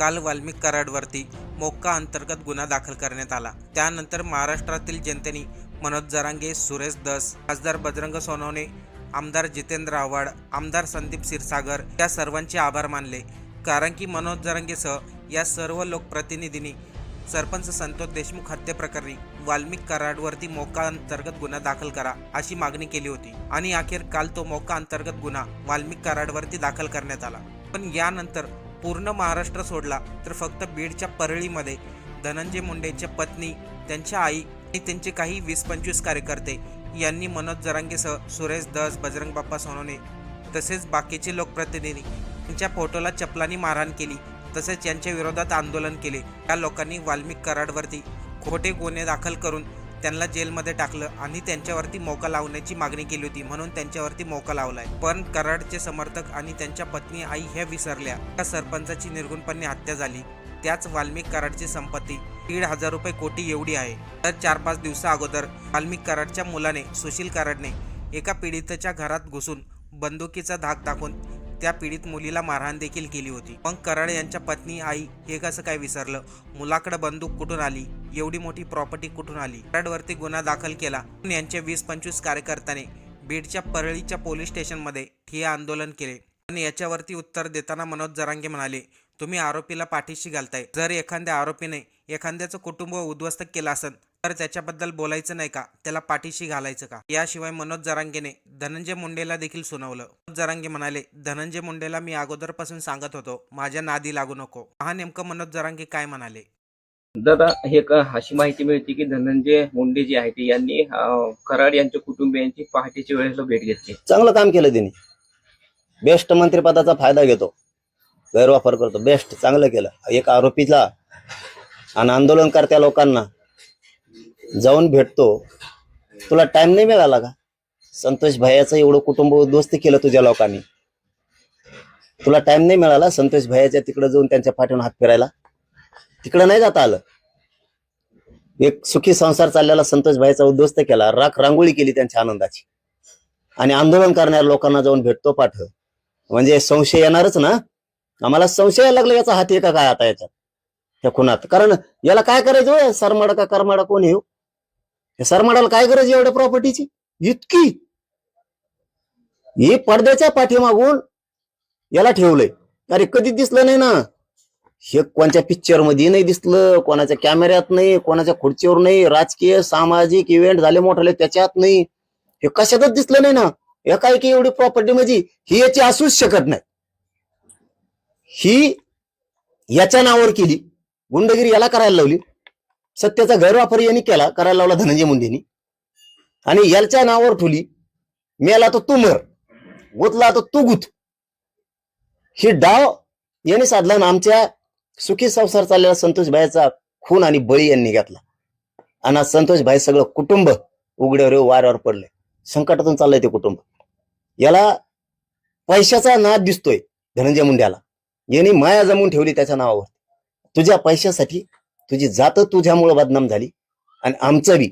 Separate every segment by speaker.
Speaker 1: काल वाल्मिक कराडवरती मोक्का अंतर्गत गुन्हा दाखल करण्यात आला. त्यानंतर महाराष्ट्रातील जनतेने मनोज जरांगे सुरेश दस खासदार बजरंग सोनवणे आमदार जितेंद्र आव्हाड आमदार संदीप क्षीरसागर या सर्वांचे आभार मानले. कारण की मनोज जरांगेसह या सर्व लोकप्रतिनिधींनी सरपंच संतोष देशमुख हत्येप्रकरणी वाल्मिक कराडवरती मोक्का अंतर्गत गुन्हा दाखल करा अशी मागणी केली होती. आणि अखेर काल तो मोका अंतर्गत गुन्हा वाल्मिक कराडवरती दाखल करण्यात आला. पण यानंतर पूर्ण महाराष्ट्र सोडला तर फक्त बीडच्या परळीमध्ये. धनंजय मुंडेच्या पत्नी त्यांच्या आई आणि त्यांचे काही वीस पंचवीस कार्यकर्ते यांनी मनोज जरांगेसह सुरेश दस बजरंग बाप्पा सोनवणे तसेच बाकीचे लोकप्रतिनिधी त्यांच्या फोटोला चपलानी मारहाण केली तसेच यांच्या विरोधात आंदोलन केले. या लोकांनी वाल्मिक कराडवरती खोटे गुन्हे दाखल करून त्यांना जेलमध्ये टाकलं आणि त्यांच्यावरती मोका लावण्याची मागणी केली होती. म्हणून त्यांच्यावरती मोका लावलाय. पण कराडचे समर्थक आणि त्यांच्या पत्नी आई ह्या विसरल्या. त्या सरपंचाची निर्गुणपणे हत्या झाली. त्याच वाल्मिक कराडची संपत्ती. दीड हजार रुपये कोटी एवढी आहे. तर चार पाच दिवसा अगोदर वाल्मिक कराडच्या मुलाने सुशील कराडने एका पीडितेच्या घरात घुसून बंदुकीचा धाक दाखवून त्या पीडित मुलीला मारहाण देखील केली होती. मग कराड यांच्या पत्नी आई हे कसं काय विसरलं? मुलाकडे बंदूक कुठून आली? एवढी मोठी प्रॉपर्टी कुठून आली? कराडवरती गुन्हा दाखल केला. पण यांचे वीस पंचवीस कार्यकर्त्याने बीडच्या परळीच्या पोलीस स्टेशनमध्ये ठिय्या आंदोलन केले. आणि याच्यावरती उत्तर देताना मनोज जरांगे म्हणाले तुम्ही आरोपीला पाठीशी घालताय. जर एखाद्या आरोपीने एखाद्याचं कुटुंब उद्ध्वस्त केलं असेल तर त्याच्याबद्दल बोलायचं नाही का? त्याला पाठीशी घालायचं का? याशिवाय मनोज जरांगेने धनंजय मुंडेला देखील सुनावलं. मनोज जरांगे म्हणाले धनंजय मुंडेला मी अगोदरपासून सांगत होतो माझ्या नादी लागू नको. हा नेमकं मनोज जरांगे काय म्हणाले?
Speaker 2: दादा हे एक अशी माहिती मिळते की धनंजय मुंडे जे आहे ते यांनी कराड यांच्या कुटुंबियांची पहाटेच्या वेळेला भेट घेतली.
Speaker 3: चांगलं काम केलं त्यांनी बेस्ट मंत्रिपदाचा फायदा घेतो. गैरवापर करतो. बेस्ट चांगलं केलं. एक आरोपीला आणि आंदोलनकर्त्या लोकांना जाऊन भेटतो. तुला टाइम नाही मिळाला का? संतोष भायाचं एवढं कुटुंब उद्ध्वस्त केलं तुझ्या लोकांनी. तुला टाइम नाही मिळाला संतोष भायाच्या तिकडे जाऊन त्यांच्या पाठीवर हात फिरायला? तिकडं नाही जाता आलं. एक सुखी संसार चाललेला संतोष भाईचा उद्ध्वस्त केला राख रांगोळी केली त्यांच्या आनंदाची. आणि आंदोलन करणाऱ्या लोकांना जाऊन भेटतो पाठ. म्हणजे संशय येणारच ना? आम्हाला संशय लागला याचा हात का काय आता याच्यात? त्या खुनात. कारण याला काय करायचं? होय? सरमाडा का करमाडा कोण येऊ सर सरमाडाला काय गरज एवढ्या प्रॉपर्टीची इतकी. ही पडद्याच्या पाठीमागून याला ठेवलंय. अरे कधी दिसलं नाही ना? हे कोणत्या पिक्चरमध्ये नाही दिसलं कोणाच्या कॅमेऱ्यात नाही कोणाच्या खुर्चीवर नाही राजकीय सामाजिक इव्हेंट झाले मोठाले त्याच्यात नाही. हे कशातच दिसलं नाही ना? एकाएकी एवढी प्रॉपर्टी म्हणजे ही याची असूच शकत नाही. ही याच्या नावावर केली. गुंडगिरी याला करायला लावली. सत्याचा गैरवापर यांनी केला करायला लावला धनंजय मुंडेनी. आणि याच्या नावावर ठेवली मेला तर तू मर गुतला तर तू गुत ही डाव यांनी साधला ना आमच्या सुखी संसार चाललेला संतोष भाईचा खून आणि बळी यांनी घेतला. आणि आज संतोष भाई सगळं कुटुंब उघड्यावर वाऱ्यावर पडले संकटातून चाललंय ते कुटुंब. याला पैशाचा नाद दिसतोय धनंजय मुंड्याला यांनी माया जमून ठेवली त्याच्या नावावर. तुझ्या पैशासाठी तुझी जात तुझ्यामुळे बदनाम झाली. आणि आमचं बी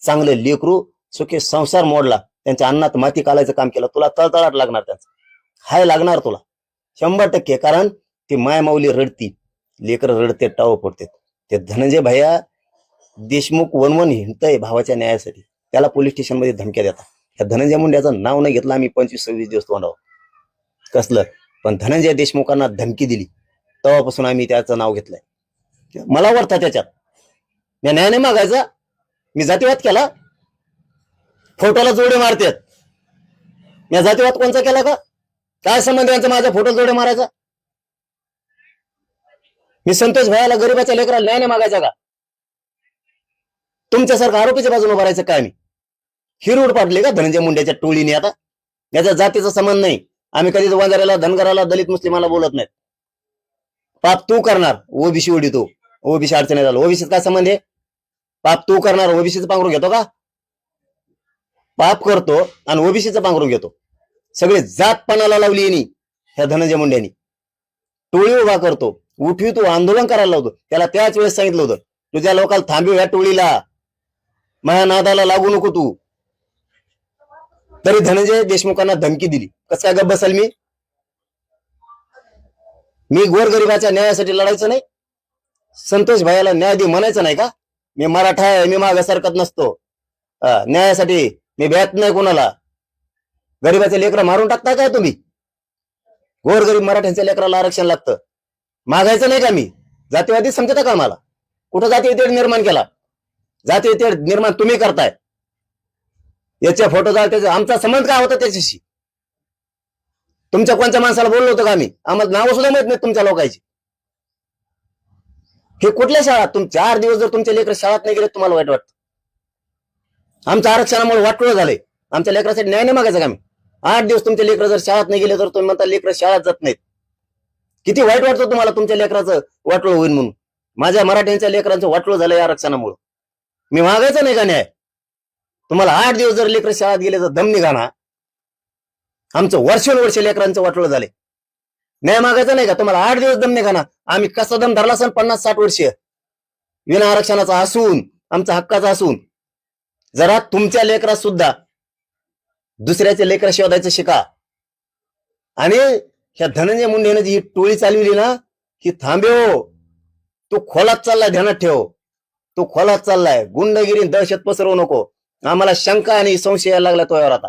Speaker 3: चांगलं लेकरू सुखे संसार मोडला. त्यांच्या अन्नात माती कालायचं काम केलं. तुला तळतळाट लागणार त्यांचं. हाय लागणार तुला. शंभर टक्के. कारण ती मायमाऊली रडती. लेकर रडते टाव पडते ते धनंजय भैया देशमुख वनवन हिंडतय भावाच्या न्यायासाठी. त्याला पोलीस स्टेशनमध्ये धमक्या देतात. या धनंजय मुंड्याचं नाव नाही घेतलं आम्ही पंचवीस सव्वीस दिवस तोंडावर. कसलं? पण धनंजय देशमुखांना धमकी दिली. तेव्हापासून आम्ही त्याचं नाव घेतलंय. मला वाटतं त्याच्यात. मी न्याय नाही मागायचा. मी जातीवाद केला. फोटोला जोडे मारतात. मी जातीवाद कोणचा केला का? काय संबंध यांचा माझा फोटो जोडे मारायचा? मी संतोष भयाला गरीबाच्या लेकराला न्याय नाही मागायचा का? तुमच्यासारखं आरोपीच्या बाजूने भरायचं काय मी? हिरोड पाडली का धनंजय मुंड्याच्या टोळीने आता? याचा जातीचा संबंध नाही. आम्ही कधीच वंजाऱ्याला धनगराला दलित मुस्लिमाला बोलत नाहीत. पाप तू करणार ओबीसी उडीतो ओबीसी अडचणी झालं ओबीसीत काय संबंध आहे? पाप तू करणार ओबीसीचं पांघरून घेतो का? पाप करतो आणि ओबीसीचं पांघरून घेतो. सगळे जातपणाला लावली यांनी ह्या धनंजय मुंड्यांनी टोळी उभा करतो. उठवी तू आंदोलन करायला लावतो. त्याला त्याच वेळेस सांगितलं होतं तुझ्या लोकांना थांबव या टोळीला. माझ्या नादाला लागू नको तू. तरी धनंजय देशमुखांना धमकी दिली. कसं काय गप बसल मी? मी गोरगरिबाच्या न्यायासाठी लढायचं नाही. संतोष भाईला न्याय दे म्हणायचं नाही का? मी मराठा आहे मी मागे सरकत नसतो न्यायासाठी मी भ्यात नाही कोणाला. गरीबाचे लेकरं मारून टाकताय काय तुम्ही? गोरगरीब मराठ्यांच्या लेकराला आरक्षण लागतं. मागायचं नाही का मी? जातीवादी समजता का मला कुठं जाती तेढ निर्माण केला? जाती तेढ निर्माण तुम्ही करताय. याच्या फोटो त्याचा आमचा संबंध काय होता त्याच्याशी? तुमच्या कोणत्या माणसाला बोललो होतो का आम्ही? आम्हाला नावं सुद्धा माहीत नाही तुमच्या लोकांची. हे कुठल्या शाळा तुम चार दिवस जर तुमच्या लेकर शाळेत नाही गेले तुम्हाला वाईट वाटतं. आमच्या आरक्षणामुळे वाटोळ झालंय. आमच्या लेकरासाठी न्याय नाही मागायचा का आम्ही? आठ दिवस तुमचे लेकर जर शाळेत नाही गेले तर तुम्ही म्हणता लेकर शाळेत जात नाहीत. किती वाईट वाटतं तुम्हाला तुमच्या लेकराचं वाटोळ होईल म्हणून? माझ्या मराठ्यांच्या लेकरांचं वाटळ झालं या आरक्षणामुळे. मी मागायचं नाही का न्याय? तुम्हाला आठ दिवस जर लेकर शाळेत गेले तर दम निघाणा आमचं वर्षानुवर्ष लेकरांचं वाटळ झाले न्याय मागायचा नाही का? तुम्हाला आठ दिवस दम नाही खा ना आम्ही कसा दम धरला असेल पन्नास साठ वर्ष? विना आरक्षणाचा असून आमचा हक्काचा असून. जरा तुमच्या लेकरात सुद्धा दुसऱ्याच्या लेकरा शोधायचं शिका. आणि ह्या धनंजय मुंडेनं जी ही टोळी चालविली ना ही थांबेव हो. तो खोलात चाललाय ध्यानात ठेव. तो खोलात चाललाय. गुंडगिरी दहशत पसरवू नको. आम्हाला शंका आणि संशय यायला लागला तो आता.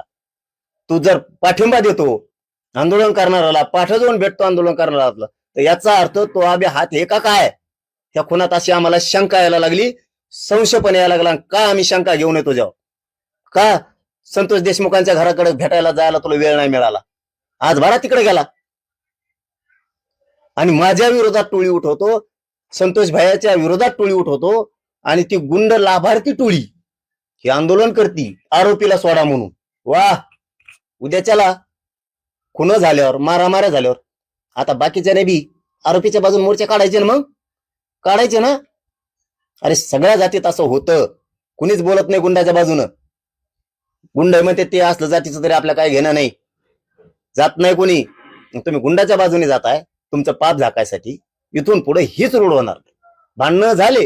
Speaker 3: तू जर पाठिंबा देतो आंदोलन करणाऱ्याला पाठ जाऊन भेटतो आंदोलन करणाऱ्याला तर याचा अर्थ तो आबे हात हे का काय? त्या खुनात अशी आम्हाला शंका यायला लागली संशय पण यायला लागला का आम्ही शंका घेऊन येतो जेव्हा का संतोष देशमुखांच्या घराकडे भेटायला जायला तुला वेळ नाही मिळाला? आज भरा तिकडे गेला. आणि माझ्या विरोधात टोळी उठवतो संतोष भायाच्या विरोधात टोळी उठवतो आणि ती गुंड लाभार्थी टोळी ही आंदोलन करती आरोपीला सोडा म्हणून. वा! उद्याच्याला खुन झाल्यावर मारामाऱ्या झाल्यावर. आता बाकीच्याने बी आरोपीच्या बाजून मोर्चे काढायचे ना मग? काढायचे ना? अरे सगळ्या जातीत असं होतं. कुणीच बोलत नाही गुंडाच्या बाजूनं. गुंड म्हणते ते असलं जातीचं तरी आपल्या काय घेणं नाही. जात नाही कोणी. तुम्ही गुंडाच्या बाजूने जाताय तुमचं पाप झाकायसाठी इथून पुढे हीच रूढ होणार. भांडणं झाले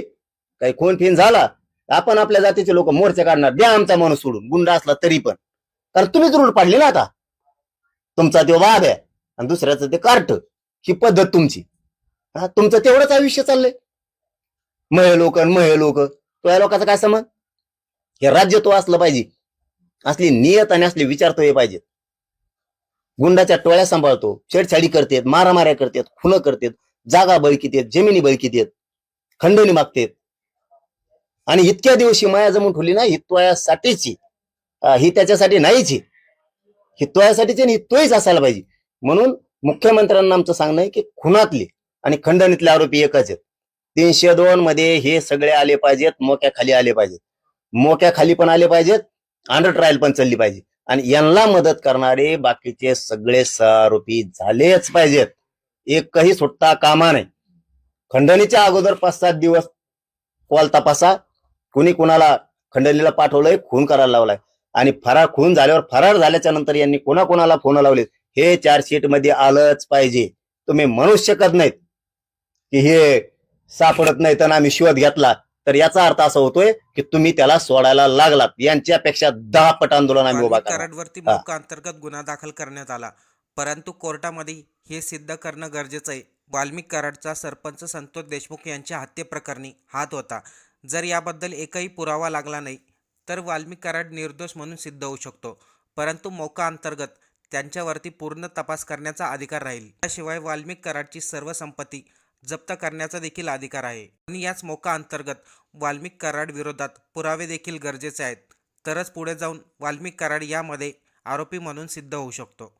Speaker 3: काही खून फिन झाला आपण आपल्या जातीचे लोक मोर्चे काढणार. द्या आमचा माणूस सोडून. गुंडा असला तरी पण. कारण तुम्हीच रूढ पाडली ना आता. तुमचा तो बाब आहे आणि दुसऱ्याचं ते कार्ट. ही पद्धत तुमची. हा तुमचं तेवढंच आयुष्य चाललंय. महे लोक महे लोक. तो या लोकांचा काय समज हे राज्य तो असलं पाहिजे. असली नियत आणि असले विचार तो हे पाहिजेत गुंडाच्या टोळ्या सांभाळतो छेडछाडी करतेत मारामाऱ्या करतेत खुनं करतेत जागा बळकीत येत जमिनी बळकीत येत खंडणी मागतेत. आणि इतक्या दिवशी माया जमून ठेवली ना ही तोयासाठीची ही त्याच्यासाठी नाहीची. ही तोयासाठीची आणि ही तोयच असायला पाहिजे. म्हणून मुख्यमंत्र्यांना आमचं सांगणं आहे की खुनातले आणि खंडणीतले आरोपी एकच आहेत. तीनशे दोन मध्ये हे सगळे आले पाहिजेत मोक्या खाली आले पाहिजेत. मोक्या खाली पण आले पाहिजेत अंडर ट्रायल पण चालली पाहिजे. आणि यांना मदत करणारे बाकीचे सगळे आरोपी झालेच पाहिजेत. एकही सुटता कामा नाही खंडणीच्या अगोदर पाच सात दिवस कॉल तपासा. कुणी कुणाला खंडणीला पाठवलंय खून करायला लावलाय. आणि फरार खून झाल्यावर फरार झाल्याच्यानंतर यांनी कोणा कोणाला फोन लावले हे चार्जशीटमध्ये आलंच पाहिजे. तुम्ही म्हणू शकत नाहीत. की हे सापडत नाही तर आम्ही शोध घेतला. तर याचा अर्थ असा होतोय की तुम्ही त्याला सोडायला लागलात. यांच्यापेक्षा दहा पट आंदोलन आम्ही उभा
Speaker 1: कराडवरती अंतर्गत गुन्हा दाखल करण्यात आला. परंतु कोर्टामध्ये हे सिद्ध करणं गरजेचं आहे. वाल्मिक कराडचा सरपंच संतोष देशमुख यांच्या हत्येप्रकरणी हात होता. जर याबद्दल एकही पुरावा लागला नाही तर वाल्मिक कराड निर्दोष म्हणून सिद्ध होऊ शकतो. परंतु मोका अंतर्गत त्यांच्यावरती पूर्ण तपास करण्याचा अधिकार राहील. त्याशिवाय वाल्मिक कराडची सर्व संपत्ती जप्त करण्याचा देखील अधिकार आहे. आणि याच मोका अंतर्गत वाल्मिक कराड विरोधात पुरावे देखील गरजेचे आहेत. तरच पुढे जाऊन वाल्मिक कराड यामध्ये आरोपी म्हणून सिद्ध होऊ शकतो.